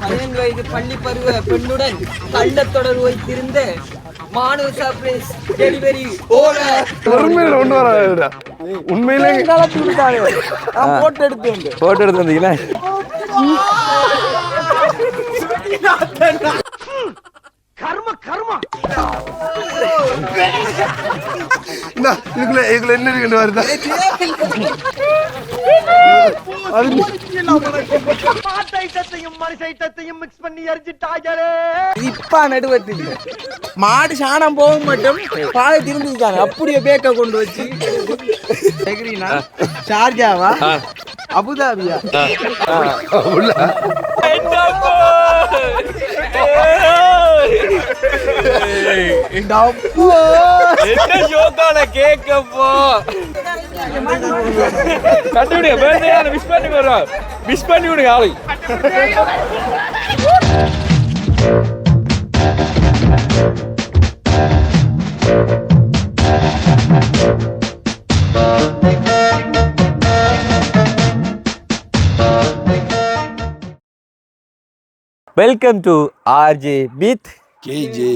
பதினைந்து வயது பள்ளி பருவ பெண்ணுடன் கள்ளத்தொடர் வைத்திருந்த மானு சர்ப்ரைஸ் டெலிவரி உண்மையில ஒண்ணு வர உண்மையிலே போட்டோ எடுத்து வந்து போட்டோ எடுத்து வந்தீங்களா? கர்ம கர்ம. இதுக்குள்ள இதுக்குள்ள என்ன இருக்குன்னு வருதா மாடு சாணம் போக மட்டும் பாலை திரும்பிருக்காங்க அப்படியே பேக்க கொண்டு வச்சு? ஷார்ஜாவா? அபுதாபியா? என்ன ஜோக்கான கேக்கப்போ கண்டுபிடிங்க பேர்தே பண்ணி வரோம் விஷ் பண்ணி விடுங்க ஆளு வெல்கம் டு ஆர்ஜே பீத் கேஜே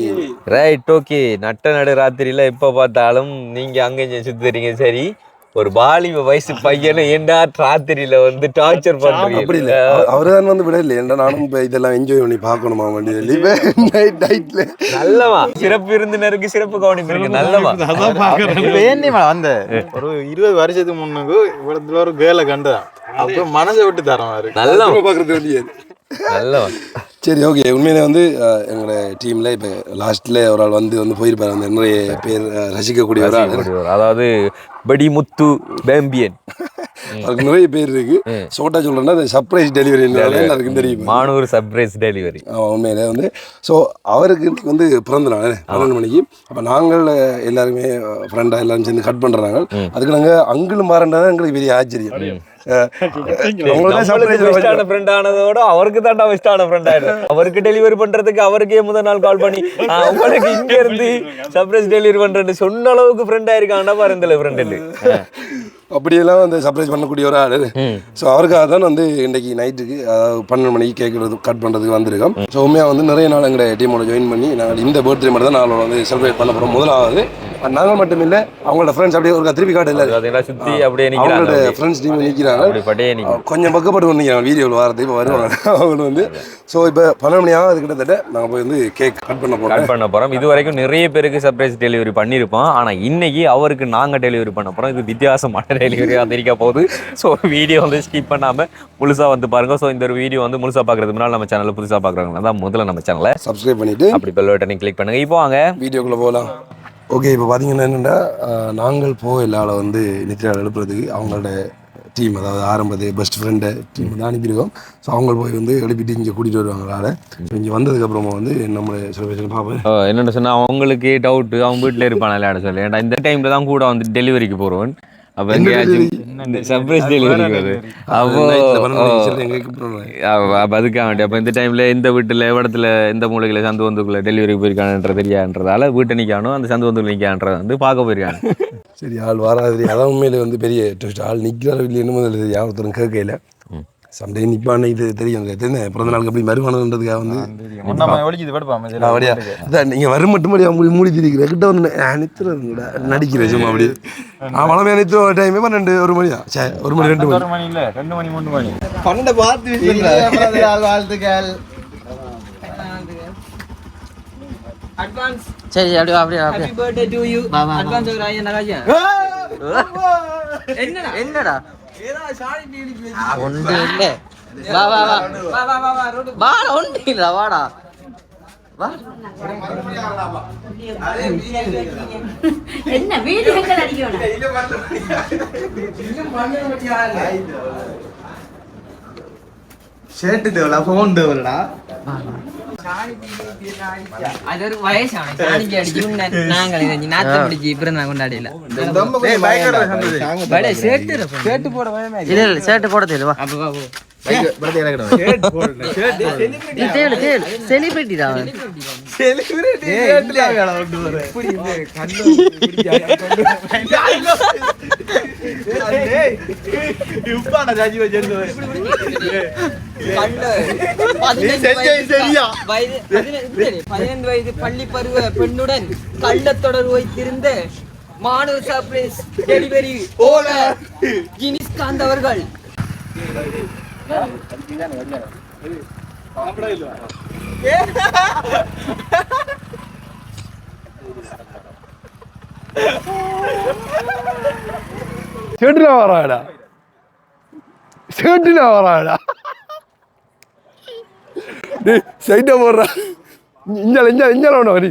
ரைட் ஓகே நட்ட நடு ராத்திரியில எப்ப பார்த்தாலும் நீங்க அங்க இங்க சுத்துறீங்க சரி ஒரு வாலிப வயசு பையனை ஏன்டா ராத்திரியில வந்து டார்ச்சர் அப்படி பண்றீங்க? இல்ல அவரு தான் வந்து விட இல்லை ஏன்டா நானும் இப்ப இதெல்லாம் என்ஜாய் பண்ணி பார்க்கணுமா வண்டி சொல்லி நைட் நைட்ல நல்லவா? சிறப்பு விருந்தினருக்கு சிறப்பு கவனிப்பு இருக்கு. நல்லவா? இப்ப ஏன்னிமா வந்த? ஒரு இருபது வருஷத்துக்கு முன்னுக்கு இவ்வளத்துல ஒரு கேர்ளை கண்டுதான் அப்ப மனசை விட்டு தரோம் நல்லவா? பார்க்கறது வேண்டியது நல்லவா சரி ஓகே உண்மையிலே வந்து எங்களோட டீம்ல இப்போ லாஸ்ட்ல ஒரு ஆள் வந்து வந்து போயிருப்பாரு. அந்த நிறைய பேர் ரசிக்கக்கூடிய ஒரு ஆள். அதாவது படி முத்து பேம்பியன். அதுக்கு நிறைய பேர் இருக்கு. சோட்டா சொல்றேன்னா அந்த சர்ப்ரைஸ் டெலிவரி எல்லாருக்கும் தெரியும். மானூர் சர்ப்ரைஸ் டெலிவரி ஆமா, உண்மையிலே வந்து. ஸோ அவருக்கு வந்து பிறந்த நாள் பன்னெண்டு மணிக்கு. அப்போ நாங்கள் எல்லாருமே ஃப்ரெண்டாக எல்லாரும் சேர்ந்து கட் பண்ணுறாங்க அதுக்கு நாங்கள் அங்கிளும் மாறண்டா எங்களுக்கு பெரிய ஆச்சரியம். அவருக்கு தான்டா பெஸ்டான ஃப்ரெண்ட் ஆயிடும். அவருக்கு டெலிவரி பண்றதுக்கு அவருக்கே முதல் நாள் கால் பண்ணி உங்களுக்கு இங்க இருந்து சர்ப்ரைஸ் டெலிவரி பண்றேன்னு சொன்ன அளவுக்கு ஃப்ரெண்ட் ஆயிருக்காங்கடா பாரு இந்த ஃப்ரெண்ட் அப்படியெல்லாம் வந்து சர்ப்ரைஸ் பண்ணக்கூடிய ஒரு ஆள். ஸோ அவருக்காக தான் வந்து இன்னைக்கு நைட்டுக்கு அதாவது பன்னெண்டு மணிக்கு கேட்கறது கட் பண்ணுறதுக்கு வந்திருக்கோம். ஸோ உண்மையாக வந்து நிறைய நாள் எங்களுடைய டீமோட ஜாயின் பண்ணி நாங்கள் இந்த பர்த்டே மட்டும் தான் நாங்களோட வந்து செலிப்ரேட் பண்ண போகிறோம் முதலாவது நாங்கள் மட்டும் இல்லை அவங்களோட ஃப்ரெண்ட்ஸ் அப்படியே ஒரு திருப்பி காட்டு இல்லை. சுத்தி அப்படியே அவங்களோட ஃப்ரெண்ட்ஸ் டீம் நிற்கிறாங்க கொஞ்சம் பக்கப்பட்டு நிற்கிறாங்க வீடியோவில் வரது இப்போ வருவாங்க. அவங்க வந்து ஸோ இப்போ பன்னெண்டு மணி ஆகுது கிட்டத்தட்ட நாங்கள் போய் வந்து கேக் கட் பண்ண போகிறோம் கட் பண்ண போறோம். இது வரைக்கும் நிறைய பேருக்கு சர்ப்ரைஸ் டெலிவரி பண்ணியிருப்போம். ஆனா இன்னைக்கு அவருக்கு நாங்க டெலிவரி பண்ண போறோம். இது வித்தியாசமான டெலிவரியா இருக்க போகுது. ஸோ வீடியோ வந்து ஸ்கிப் பண்ணாம முழுசா வந்து பாருங்க. ஸோ இந்த ஒரு வீடியோ வந்து முழுசா பாக்குறதுக்கு முன்னாடி நம்ம சேனலை புதுசா பாக்குறவங்க தான் முதல்ல நம்ம சேனலை சப்ஸ்கிரைப் பண்ணிவிட்டு அப்படி பெல் பட்டனை கிளிக் பண்ணுங்க. இப்போ வாங்க. வீடியோக்குள்ளே போகலாம். ஓகே இப்போ பார்த்தீங்கன்னா என்னென்னா நாங்கள் போகலால் வந்து நித்யா எழுப்புறதுக்கு அவங்களோட டீம் அதாவது ஆரம்பது பெஸ்ட் ஃப்ரெண்டை டீம் தான் அனுப்பியிருக்கோம். ஸோ அவங்க போய் வந்து எழுப்பிட்டு இங்கே கூட்டிகிட்டு வருவாங்களால இங்கே வந்ததுக்கப்புறமா வந்து நம்மளை சில பேர் பார்ப்பேன் என்னென்னு சொன்னா அவங்களுக்கு டவுட் அவன் வீட்டில் இருப்பான் விளையாட சொல்லி. ஏன்டா இந்த டைம்ல தான் கூட வந்து டெலிவரிக்கு போறவன் அப்போ எங்கேயாச்சும் சர்ப்ரைஸ் டெலிவரி வருது அப்போ அவ- அப்ப அதுக்காக வேண்டிய அப்போ இந்த டைம்ல எந்த வீட்டில் இடத்துல எந்த மூலையில் சந்து வந்துக்குள்ள டெலிவரி போயிருக்கானுன்ற தெரியான்றதால வீட்டை நிற்கானோ அந்த சந்து வந்து நிற்கான்றத வந்து பார்க்க போயிருக்காங்க சரி ஆள் வராது அதான் உண்மையிலே வந்து பெரிய ட்விஸ்ட் ஆள் நிற்கிறார் இல்லை என்ன முதல்ல தெரியும் ஒருத்தரும் கேட்கல சம்டே நிற்பான்னு இது தெரியும். பிறந்த நாளுக்கு எப்படி வருமானன்றதுக்காக வந்து அப்படியா? அதான் நீங்க வரும் மட்டும் அப்படியே மூடி மூடி திரிக்கிற கிட்ட வந்து நித்துறது கூட நடிக்கிறேன் சும்மா அப்படி. நான் வளமையா நித்து ஒரு டைம் பன்னெண்டு ஒரு மணியா? சே ஒரு மணி ரெண்டு மணி. ஒரு மணி இல்ல ரெண்டு மணி மூணு மணி. பன்னெண்டை பார்த்து வாழ்த்துக்கள்? அட்வான்ஸ் சரி அப்படியே அப்படியே அப்படியே. ஹாப்பி பர்த்டே டு யூ வா, வா, அட்வான்ஸ் ஒரு ஐயா. நகாஜா என்னடா? என்னடா? சாரி ஒன்று இல்ல வா வா வா. வா வா வா வா ரோடு வா ஒன்று இல்ல வாடா. வா. என்ன வீடு ஷர்ட் தேவலா போன் தேவலடா. அது ஒரு வயசான நாங்கள் இதை நாத்த பிடிச்சி கொண்டாடியில படே இல்ல இல்ல ஷர்ட் போட செலிபிரிட்டி தான் பதினைந்து வயது பள்ளி பருவ பெண்ணுடன் கள்ள தொடர்பு வைத்திருந்த மாணவ சர்ப்ரைஸ் டெலிவரி ஓனர் ஜினிஸ்காந்த் அவர்கள் ஷர்ட்டில் வராடா ஷர்ட்டில் வராடா டேய் சைட்டை போடுறா. இஞ்சால இஞ்சால இஞ்சால ஒன்று வரி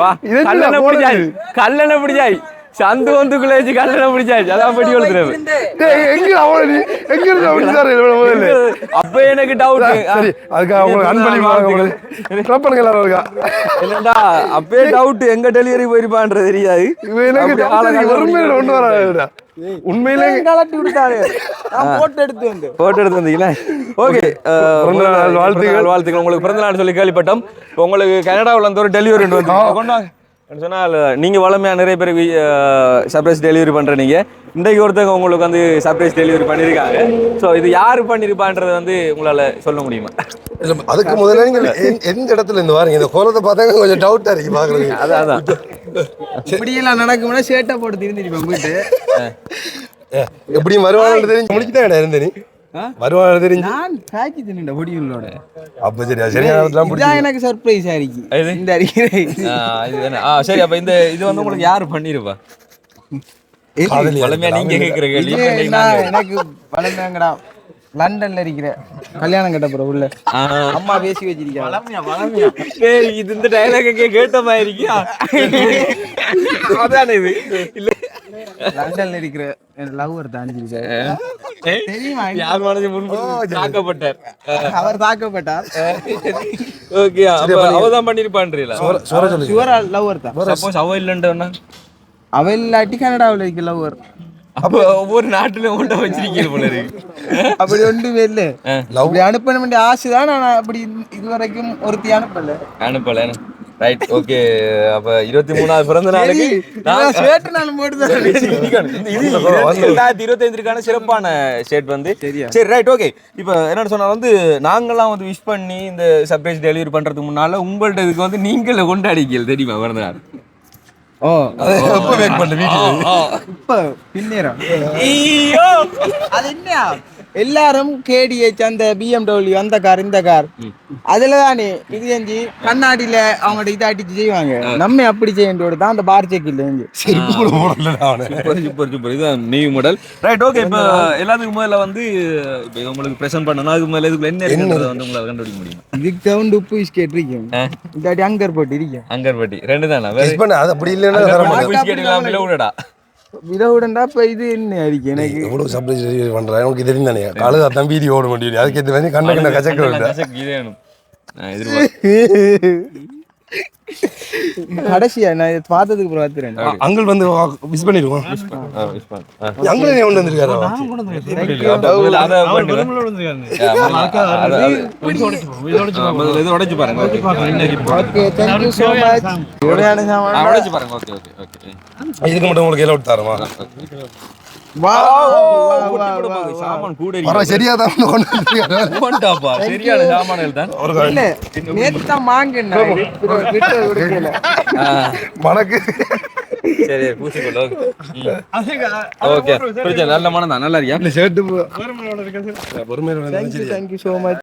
வா கல்லணை. பிடிச்சாய். கல்லணை பிடிச்சாய். சந்து வந்துக்குள்ள வச்சு கல்லணை பிடிச்சாய். அதான் படி வளர்த்துறவு டேய் எங்க அவள எங்க இருந்து அப்படி சார் முதல்ல? அப்ப எனக்கு டவுட் சரி அதுக்காக உங்களுக்கு வாங்க எல்லாரும் இருக்கா? என்னடா அப்பே டவுட் எங்க டெலிவரி போயிருப்பான்றது தெரியாது. இவன் எனக்கு உண்மையில ஒன்று வராடா உண்மையிலே கலட்டி விட்டாரு. போட்டோ எடுத்து வந்து போட்டோ எடுத்து வந்தீங்களா? ஓகே வாழ்த்துக்கள். வாழ்த்துக்கள். உங்களுக்கு பிறந்த நாள் சொல்லி கேள்விப்பட்டோம். இப்போ உங்களுக்கு கனடாவில் வந்து ஒரு டெலிவரி வந்து கொண்டு வாங்க என்ன சொன்னால் நீங்கள் வளமையாக நிறைய பேருக்கு சர்ப்ரைஸ் டெலிவரி பண்ணுற நீங்கள் இன்றைக்கு ஒருத்தவங்க உங்களுக்கு வந்து சர்ப்ரைஸ் டெலிவரி பண்ணியிருக்காங்க. ஸோ இது யார் பண்ணியிருப்பான்றது வந்து உங்களால் சொல்ல முடியுமா? அதுக்கு முதல்ல நீங்க எந்த- எந்த இடத்துல இருந்து வாரீங்க? இந்த கோலத்தை பார்த்தாங்க கொஞ்சம் டவுட்டா இருக்கு பாக்குறது அதான் அதான். இப்படியெல்லாம் நடக்கும்னா ஷேட்டை போட்டு திருந்திருப்பேன் போயிட்டு எப்படியும் வருவானு தெரிஞ்சு முடிச்சுதான் இருந்த நீ? வருவானு தெரிஞ்சு? நான் பொடியுள்ளோட அப்ப எனக்கு சர்ப்ரைஸ் ஆயிருக்கு? இந்த அறிக்கை. ஆ, இது என்ன? ஆ சரி அப்போ இந்த இது வந்து உங்களுக்கு யார் கேள்வி இப்ப நீங்க நான் நாங்க- எனக்கு வளர்ந்தாங்கடா லண்டன்ல இருக்கிற கல்யாணம் கட்ட போற உள்ள. அம்மா பேசி வச்சிருக்காங்க டேய், இது இந்த டைலாக கேட்ட மாதிரி இருக்கியா? அதானே இது? இல்ல. லண்டன்ல இருக்கிற லவ்வர் தான் ஏய், தெரியுமா? யார் மனசு முன்பு தாக்கப்பட்டார். அவர் தாக்கப்பட்டார். ஓகே அவதான் பண்ணிருப்பான்றீல சுவரா லவ்வர் தான். சப்போஸ் அவ இல்லைன்றவனா அவ இல்லாட்டி கனடாவில் இருக்க லவ்வர் அப்ப ஒவ்வொரு நாட்டுல உண்ட வச்சிருக்கீங்க போல இருக்கு. அப்படி ஒன்றுமே இல்லை. அப்படி அனுப்பணும் வேண்டிய ஆசை தான் நான் அப்படி இது வரைக்கும் ஒருத்தி அனுப்பல. அனுப்பல. ரைட் ஓகே அப்ப இருபத்தி மூணாவது பிறந்த நாளுக்கு நான் ஷர்ட் நான் ரெண்டாயிரத்தி இருபத்தைந்துக்கான சிறப்பான ஷேட் வந்து. சரி ரைட் ஓகே இப்போ என்னன்னு சொன்னா வந்து நாங்கெல்லாம் வந்து விஷ் பண்ணி இந்த சர்ப்ரைஸ் டெலிவரி பண்றதுக்கு முன்னால உங்கள்ட்ட இதுக்கு வந்து நீங்கள கொண்டாடிக்கல் தெரியுமா பிறந்த நாள்? ஓ. எப்ப வெயிட் பண்ண வீட்டுல இப்ப பின்னேரம் அது என்ன எல்லாரும் கேடிஹெச் அந்த பிஎம்டபிள்யூ அந்த கார் இந்த கார். அதுல தானே இது செஞ்சு கண்ணாடியில அவங்களோட இதை அடிச்சு செய்வாங்க. நம்ம அப்படி செய்யறதோட தான் அந்த பார் செக் இல்லை இங்க செருப்பு கூட போடல அவனை. Super super super. இதுதான் நியூ மாடல் ரைட் ஓகே இப்போ எல்லாத்துக்கும் முதல்ல வந்து இப்போ உங்களுக்கு ப்ரெசென்ட் பண்ணணும் அதுக்கு முதல்ல இதுக்குள்ள என்ன இருக்குன்றத வந்து உங்களால கண்டுபிடிக்க முடியும்? இதுக்கு தகுந்த உப்பு பிஸ்கெட் இருக்கும் இல்லாட்டி அங்கர் போட்டு இருக்கும் அங்கர்பட்டி ரெண்டு தானே? அப்படி இல்லைன்னா விடவுடண்டா இப்ப இது என்ன இருக்கு எனக்கு? எவ்வளவு சர்ப்ரைஸ் பண்றேன் உனக்கு தெரியும் தானே காலு அதான் வீதி ஓட முடியும் அதுக்கு ஏற்ற மாதிரி கண்ண கண்ண கச்சக்க வேண்டாம் கடைசியா நான் பார்த்ததுக்கு அப்புறம் பார்த்துறேன் அங்கிள் வந்து மிஸ் பண்ணிடுவோம். ஆ, wish பண்ணு. ஆ. அங்கிள் ஏன் கொண்டு வந்திருக்காரு? உடைச்சு பாருங்க. இதுக்கு மட்டும் உங்களுக்கு எல்லாம் விட்டு தரமா மனக்கு சரி. பூசிக்கொள்ள ஓகே. நல்ல மனம் தான். நல்லா இருக்கியா? பொறுமையோட தேங்க்யூ மச்?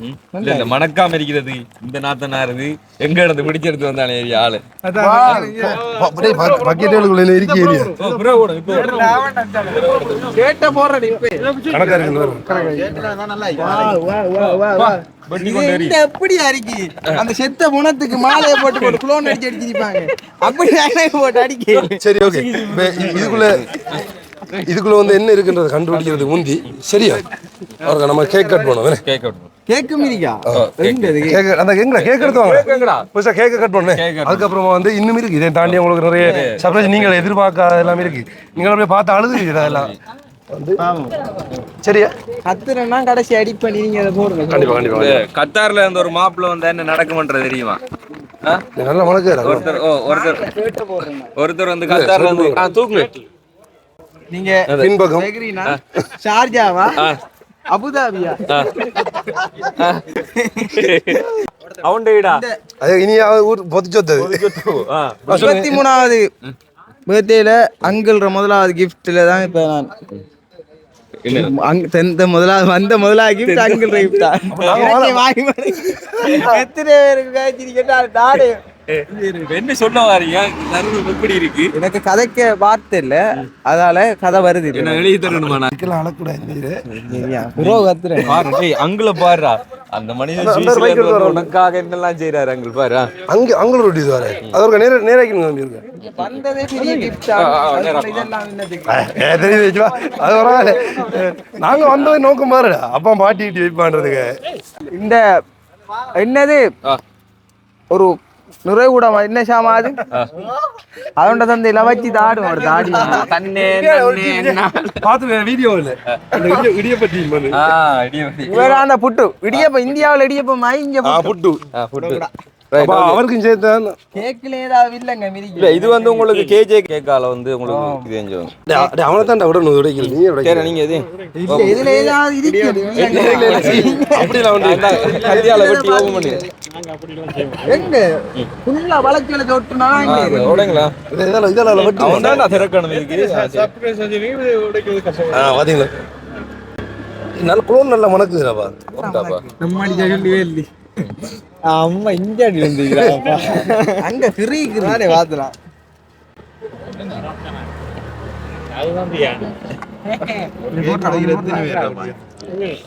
இல்ல இல்ல மணக்காம இருக்கிறது இந்த நாத்தனாருது எங்க இருந்து பிடிச்செடுத்து வந்தானே ஏரியா ஆளு. பக்கெட்டுகளுக்குள்ள இருக்க ஏரியா கேட்ட போறடி இப்ப கணக்கா இருக்கு. வா வா வா வா. வா வண்டி இது கொண்டு எறி. இந்த எப்படி அடிக்கி? அந்த செத்த புணத்துக்கு மாலையை போட்டு போட்டு குளோன் அடிச்சு அடிச்சிருப்பாங்க. அப்படி நானே போட்டு அடிக்க. சரி ஓகே. இதுக்குள்ள இதுக்குள்ள வந்து என்ன இருக்குன்றத கண்டுபிடிக்கிறது முந்தி சரியா? அவருக்கு நம்ம கேக் கட் பண்ணுவோம் கேக் அவுட் கேக்கும் இருக்கா அந்த எங்களை கேக் எடுத்து கேக்கை கட் பண்ணு. அதுக்கப்புறமா வந்து இன்னும் இருக்கு. இதை தாண்டி உங்களுக்கு நிறைய சர்ப்ரைஸ் நீங்கள் எதிர்பார்க்காத எல்லாமே இருக்கு. நீங்கள் அப்படியே பார்த்து வந்து சரியா கத்துறேன்னா கடைசி அடி பண்ணி நீங்க அதை போடுங்க. கண்டிப்பா கண்டிப்பா கத்தார்ல இருந்த ஒரு மாப்பிள்ள வந்தா என்ன நடக்குமன்றது தெரியுமா? நல்ல மனக்கு ஒருத்தர் ஓ ஒருத்தர். ஒருத்தர் வந்து கத்தார்ல வந்து ஆ, தூக்கு. நீங்க ஷார்ஜாவா? அபுதாபியா. அவன்ட வீடா அது இனி ஊர் பொதிச்சொத்தது. இருபத்தி மூணாவது பர்த்டேல அங்கிள்ற முதலாவது கிஃப்ட்ல தான் இப்ப நான் அங்க தெந்த முதலாவது வந்த முதலாவது கிஃப்ட் அங்கிள் கிஃப்டா வாங்கி. எத்தனை பேருக்கு நானே என்ன சொல்ல வாரீங்க எப்படி இருக்கு? எனக்கு கதைக்க வார்த்தை இல்ல. அதால கதை வருது என்ன எழுதி தரணுமா நான்? இதுக்கெல்லாம் அழக்கூடாது ப்ரோ கத்துறேன். பாரு அங்குல பாருடா. அந்த மனிதன் உனக்காக என்னெல்லாம் செய்யறாரு அங்குல் பாரு. அங்கே அங்கே ரொட்டி வர அதற்கு நேர நேராக்கி நம்பியிருக்கேன் வந்ததே பெரிய கிஃப்டா தெரியுது அது வராது நாங்க வந்தது நோக்கம் பாரு அப்பா பாட்டி கிட்டி வைப்பான்றதுக்கு. இந்த என்னது? ஆ. ஒரு நுரைகூடம் என்ன சாமா அது அதோட தந்தை வச்சு தாடும் ஒரு தாடி தன்னே. பார்த்து வீடியோ இல்ல இடியப்பட்டி. இவரா அந்த புட்டு இடியப்பம் இந்தியாவுல இடியப்பம் இங்க ஆ புட்டு புட்டு. அவருக்கும் சேர்த்து கேக்குல ஏதாவது இல்லங்க மிதிக்கு இல்ல இது வந்து உங்களுக்கு கேஜே கேக்கால வந்து உங்களுக்கு இது எஞ்சோம் அவனை தான் விடணும் உடைக்கல நீ உடைக்கல நீங்க இல்ல இதுல ஏதாவது இருக்குது அப்படிலாம் வந்து கல்யாண வெட்டி ஓபன் பண்ணி எங்க? ஃபுல்லா வளர்ச்சியில சொட்டுனா ஓடுங்களா இதெல்லாம் இதெல்லாம் வெட்டி அவன் தான் நான் திறக்கணும் இதுக்கு ஆ, சரி. ஆ பாத்தீங்களா? நல்ல குளோன் நல்ல மணக்குதுடாப்பா. போட்டாப்பா. நம்ம அடிச்சா சொல்லவே இல்லை அம்மா இங்க அடி வந்தீங்களா அங்க கிரி கிரி வாத்தலாம்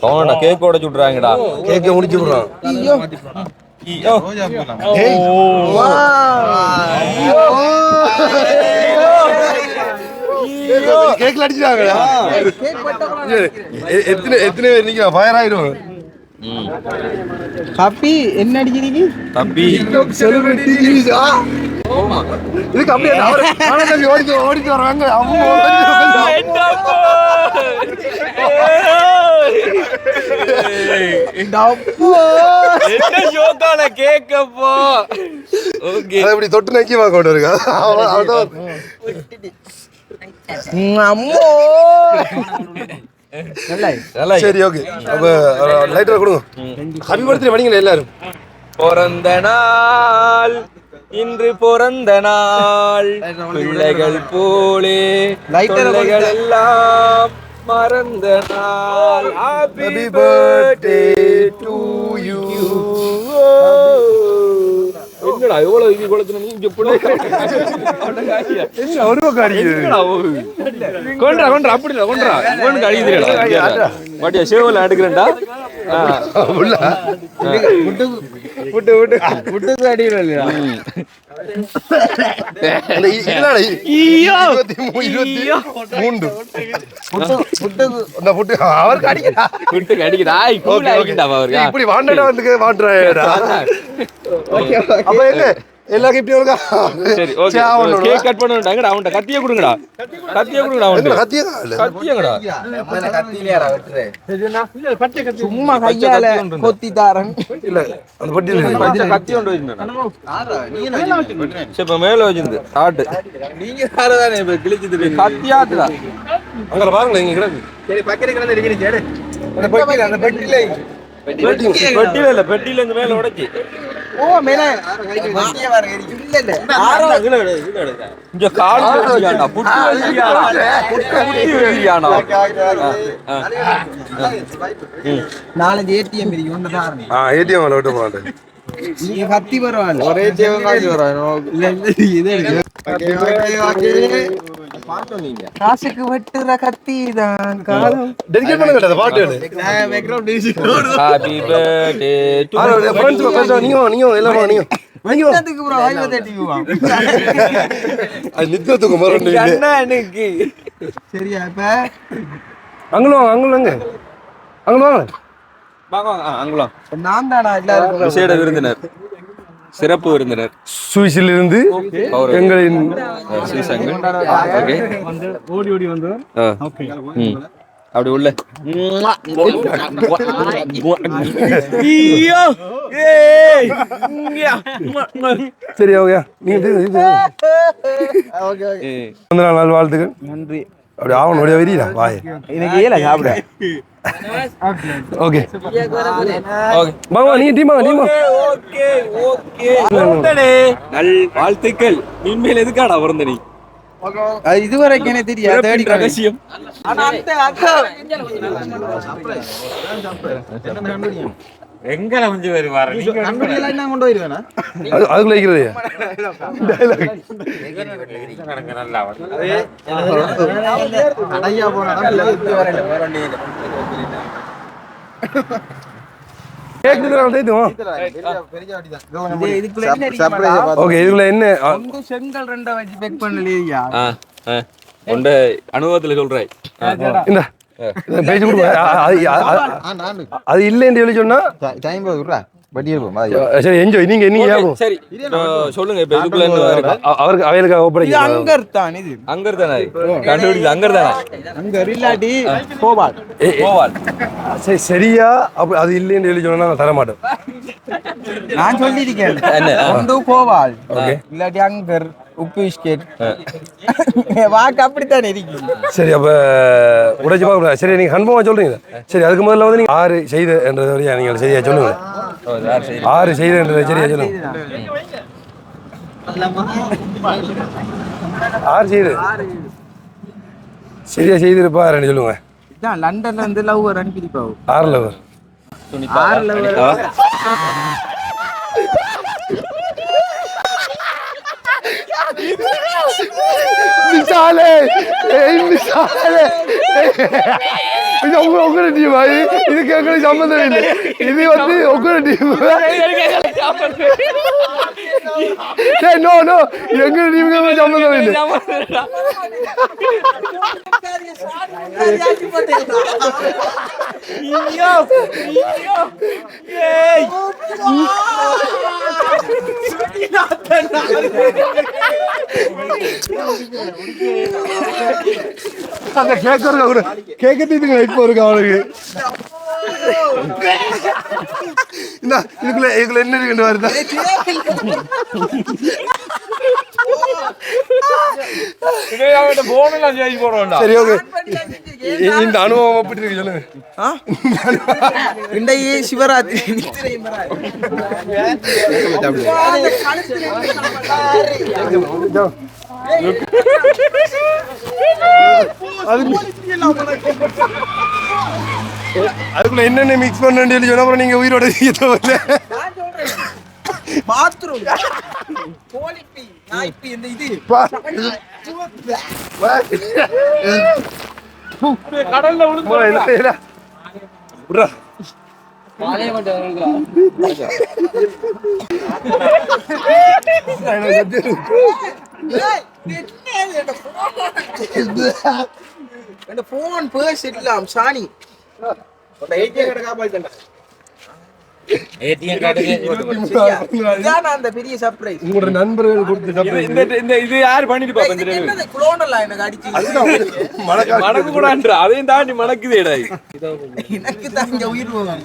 அவனடா கேக் உடைச்சு விட்றாங்கடா கேக்க முடிச்சு விடுறான். கேக்ல அடிச்சிட்டாங்களா எ- எத்தனை எத்தனை பேர் நிக்க ஃபயர் ஆயிரும் ம். கப்பி என்ன அடிக்கிறீங்க செலிபிரிட்டி இதுக்கு அப்படியே அவரு தம்பி ஓடிச்சு ஓடிச்சு வர்றாங்க. அம்மா கேக்கப்போ? ஓகே. அதை இப்படி தொட்டு நக்கியமா கொண்டு இருக்கா அம்மோ. சரி ஓகே. அப்ப லைட்டர் கொடுங்க. ஹாப்பி பர்த்டே படிங்களா எல்லாரும்? பிறந்த நாள். இன்று பிறந்த நாள். பிள்ளைகள் போலே தொல்லைகள் எல்லாம் மறந்த நாள். ஹாப்பி பர்த்டே டு யூ என்னடா எவ்வளவு இது கொளுத்துன நீ? இங்க பிள்ளை என்ன ஒரு பக்கம் அடிக்குது? கொன்றா கொன்றா அப்படி இல்ல கொன்றா. இவனுக்கு அடிக்குதுடா. பாட்டியா சேவல எடுக்கிறேன்டா உள்ள விட்டு விட்டு விட்டுக்கு அடி இல்லையா அந்த இ- என்னடா இ- இருபத்தி மூ- இருபத்தி மூன்று. அந்த புட்டு அவருக்கு அடிக்கிறா இப்படி வாண்டடா வந்து வாண்டுறாடா அப்ப என்ன எல்லா கிஃப்டும் இருக்கா சரி ஓகே. கேக் கட் பண்ணுடாங்கடா அவன்ட்ட கத்திய கொடுங்கடா. கத்திய கொடுங்கடா அவன்ட்ட கத்தியா? இல்ல. கத்தியங்கடா. சும்மா கையால கொத்தி தாரன். இல்ல அந்த பட்டியல பச்சை கத்தி கொண்டு வச்சிருந்தேன்? சரி இப்ப மேல வச்சிருந்து. ஆட்டு நீங்க தானே இப்ப கிழிச்சது கத்தி ஆட்டுடா அங்க பாருங்க இங்க கிடக்கு. சரி பக்கத்துல கிடந்து இருக்கிறீங்க அந்த பெட்டியில அந்த பெட்டியில பெட்டியில இல்ல பெட்டியில இருந்து மேல உடைச்சி ஓ மேல இங்க கால் வச்சியாண்டா புட்டு வச்சியாண்டா புட்டு வச்சியாண்டா நாலஞ்சு ஏடிஎம் இருக்கு ஒன்று தான் ஆ ஏடிஎம் விட்டு போறான் நீங்க கத்தி பரவாயில்ல ஒரே வரும் இல்ல காசுக்கு வெட்டுற கத்தி தான் காலம் டெடிகேட் பண்ண கேட்டது பாட்டு background happy birthday to friends பேசுறோம் நீங்க நீங்க எல்லாரும் நீங்க என்னத்துக்கு ப்ரோ அது எனக்கு சரியா இப்ப? அங்களும் வாங்க. அங்களும் வாங்க நான் தானா விசேட விருந்தினர். சிறப்பு விருந்தினர். எங்களின் ஓடி ஓடி வந்து ஆ. ம். அப்படி உள்ள. சரி ஓகே. நீங்க. பிறந்த நாள் நல்வாழ்த்துக்கள் நன்றி. அப்படி ஆவணும் அப்படியே வரீங்களா வாய். எனக்கு ஏல சாப்பிட. ஓகே ஓகே வாங்க நீங்க டீமா டீமா ஓகே ஓகே நல் வாழ்த்துக்கள். எதுக்காடா பிறந்த நீ இதுவரைக்கும் எனக்கு தெரியாது தேடி பிறப்பின் ரகசியம். ஆனா அந்த வந்து வருவாரு கொண்டு வருவேனா அதுக்குள்ள இருக்கிறது நல்லா போனா ஆ உண்ட அனுபவத்துல சொல்றாய் கொடுங்க. ஆ, அது- இல்லைன்னு சொல்லி சொன்னா? டைம் விட்றா. சரி என்ஜாய் நீங்க நீங்க சரி. சொல்லுங்க இப்ப இதுக்குள்ள அவருக்கு ஒப்படைக்க அங்கர் தான் இது. அங்கர் தானே கண்டுபிடிச்சு அங்கர் தானே அங்கர் இல்லாட்டி போபால் போவால் சரி சரியா? அப்ப அது இல்லைன்னு சொல்லி சொன்னா நான் தர மாட்டேன். நான் சொல்லியிருக்கேன். இல்லாட்டி அங்கர். உப்பு பிஸ்கெட் வாக்கு அப்படித்தானே இருக்கு. சரி அப்ப உடைச்சு பார்க்க சரி நீங்க கன்ஃபார்மா சொல்றீங்க சரி அதுக்கு முதல்ல வந்து நீங்க ஆறு செய்த என்றதை வரையா நீங்கள் சரியா சொல்லுங்க ஆறு செய்த என்றதை சரியா சொல்லுங்க. ஆறு செய்து. சரியா செய்திருப்பாருன்னு சொல்லுங்க. இதான் லண்டன்ல இருந்து லவ் அனுப்பியிருப்பாவு ஆறுல வரும் ஆறுல வர மிசாலே ஏய் மிசாலே இது உங்க உங்க டீம் இதுக்கு எங்களுக்கு சம்மந்தம் இல்லை இது வந்து உங்க டீம் ஏய் நோ நோ எங்க டீமுக்கு சம்மந்தம் இல்லை அந்த கேக் இருக்கா கூட கேக்க தீத்துங்க இப்போ இருக்கு அவனுக்கு இதுக்குள்ள இதுக்குள்ள என்ன இருக்குன்னு வருதா சரி ஓகே இந்த அனுபவம் எப்படி இருக்கு சொல்லுங்க இன்றைக்கு சிவராத்திரி அதுக்குள்ள என்னென்ன மிக்ஸ் பண்ண சொன்னா அப்புறம் நீங்க உயிரோட செய்ய இந்த இது. கடல்ல விழுந்து போன் இல்லாம் சாணி. காப்பாத்தண்டா ஏடிஎம் கார்டுக்கு அந்த பெரிய சர்ப்ரைஸ் உங்களோட நண்பர்கள் கொடுத்து surprise. இந்த இந்த இது யார் பண்ணிட்டு பாப்பா இந்த delivery? என்னது? குளோனெல்லாம் எனக்கு அடிச்சு. மணக்கு கூடான்ற அதையும் தாண்டி மணக்குதேடா எனக்கு தான் இங்க உயிர் போகும்.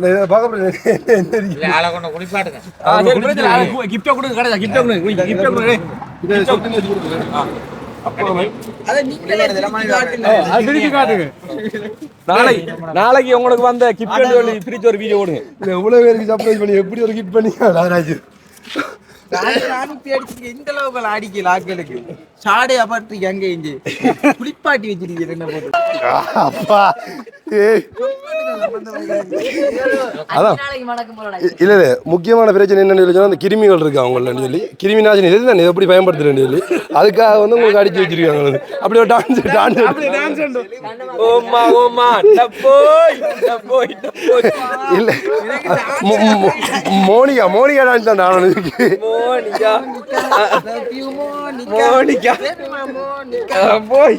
இதை பார்க்க முடியாது. என்ன இருக்கு? ஆளை கொண்டு குளிப்பாட்டுங்க ஆ சரி பிரச்சனை இல்ல கிஃப்ட் கொடுங்க கடையா கிஃப்ட் கொடுங்க கிஃப்ட் கொடுங்க இதை சொட்டு வச்சு காட்டுங்க. நாளைக்கு நாளைக்கு உங்களுக்கு வந்த கிஃப்ட் சொல்லி பிரிச்சு ஒரு வீடியோ ஓடுங்க இல்ல, இவ்வளவு பேருக்கு சர்ப்ரைஸ் பண்ணி எப்படி ஒரு கிட் பண்ணி ராஜராஜ்? இந்த அளவுக்கு அடிக்கல ஆட்களுக்கு சாடையா பற்றி அங்க இங்க குளிப்பாட்டி வச்சிருக்கீங்க என்ன போட்டு. அப்பா. அதான். இல்ல இல்ல. முக்கியமான பிரச்சனை என்னன்னு சொல்லி அந்த கிருமிகள் இருக்கு அவங்கள சொல்லி. கிருமி நாசினி எது நான் எப்படி பயன்படுத்துறேன்னு சொல்லி. அதுக்காக வந்து உங்களுக்கு அடிச்சு வச்சிருக்காங்க. அப்படி ஒரு டான்ஸ் டான்ஸ் ஓமா ஓமா டப்போய் டப்போய் டப்போய் இல்ல. மோனிகா மோனிகா டான்ஸ் தான் நான் மோனிகா. மோனிகா. போய்.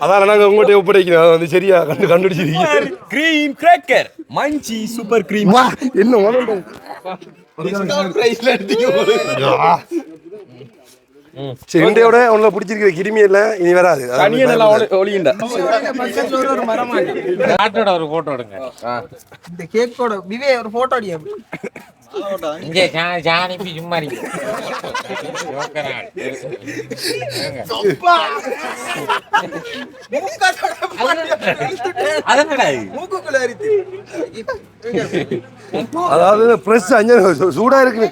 அதான் நாங்க உங்கள்கிட்ட ஒப்படைக்கிறோம் அதை வந்து சரியா கண்டு கண்டுபிடிச்சிருக்கீங்க. Cream cracker munchy super cream வா என்ன இண்டையோட உங்களை பிடிச்சிருக்கிற கிருமி எல்லாம் இனி வராது. ஒளியுண்டா பக்கத்துல ஒரு மரம். காட்டோட ஒரு போட்டோ எடுங்க. இந்த கேக்கோட விவே ஒரு போட்டோ அடியா? இங்க ஜானிப்பி சும்மா அதாவது பிரஸ் அஞ்சு சூடா இருக்கு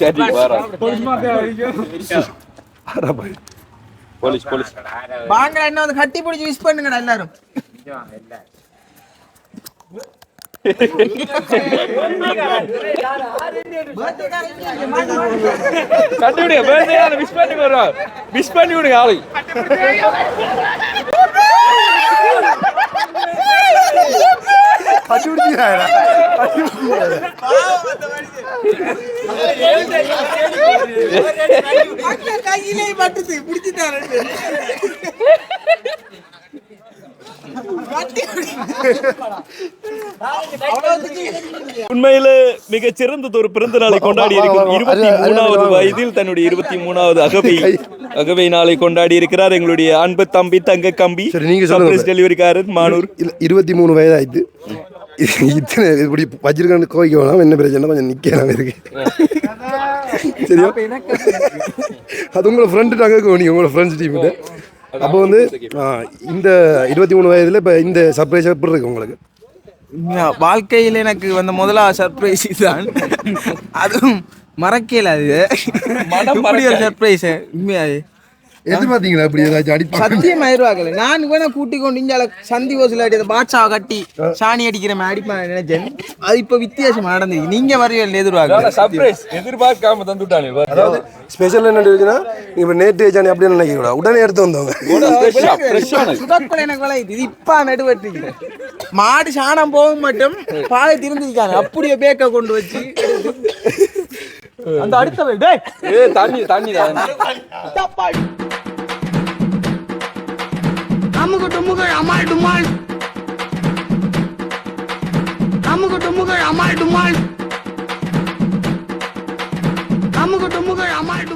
சரி வரோம் போலீஸ் போலீஸ். வாங்க என்ன வந்து கட்டி பிடிச்சி விஷ் பண்ணுங்கடா எல்லாரும். கண்டுபிடிங்க birthday ஆளை wish பண்ணி வருவோம் விஷ் பண்ணி விடுங்க ஆளு கையிலே பட்டுது பிடிச்சிட்டாரு உண்மையில மிக சிறந்தது ஒரு பிறந்த நாளை கொண்டாடி இருக்கும் இருபத்தி மூணாவது வயதில் தன்னுடைய இருபத்தி மூணாவது அகவை அகவை நாளை கொண்டாடி இருக்கிறார். எங்களுடைய அன்பு தம்பி தங்க கம்பி நீங்க டெலிவரிக்காரர் மானூர். இருபத்தி மூணு வயதாயிட்டு. இத்தனை இப்படி வச்சிருக்கான்னு கோவிக்க வேணாம் என்ன பிரச்சனை கொஞ்சம் நிக்கலாம் இருக்கு சரியா அது உங்களை ஃப்ரெண்டு நாங்கள் கவனிங்க உங்களோட ஃப்ரெண்ட்ஸ் டீம்கிட்ட அப்போ வந்து இந்த இருபத்தி மூணு வயதுல இப்போ இந்த சர்ப்ரைஸ் எப்படி இருக்கு உங்களுக்கு வாழ்க்கையில் எனக்கு வந்த முதலாவது சர்ப்ரைஸ் தான் அதுவும் மறக்கல அது ஒரு சர்ப்ரைஸ் உண்மையாது எதிர்பார்த்தீங்களா அப்படி ஏதாச்சும் அடிப்பா சத்தியம் ஆயிடுவாங்கல்ல நான் வேணா கூட்டி கொண்டு இஞ்சால சந்தி ஓசில அடி பாட்சாவை கட்டி சாணி அடிக்கிற மாதிரி அடிப்பேன் நினைச்சேன். அது இப்ப வித்தியாசமா நடந்தது. நீங்க வரவே எதிர்வாங்க சர்ப்ரைஸ் எதிர்பார்க்காம தந்துட்டானே அதாவது ஸ்பெஷல் என்ன இருக்குன்னா இப்போ நேற்று ஜானி அப்படின்னு நினைக்க கூடாது உடனே எடுத்து வந்தவங்க. சுதப்பல எனக்கு விளையுது இது இப்ப நடுவட்டு மாடு சாணம் போக மட்டும் பாதை திருந்திருக்காங்க அப்படியே பேக்க கொண்டு வச்சு அந்த அடுத்தவன் டேய். ஏய் தண்ணி தண்ணி தான் தப்பாடி. அமுகு டுமுகு அமால் டுமால். அமுகு டுமுகு அமால் டுமால். அமுகு டுமுகு அமால்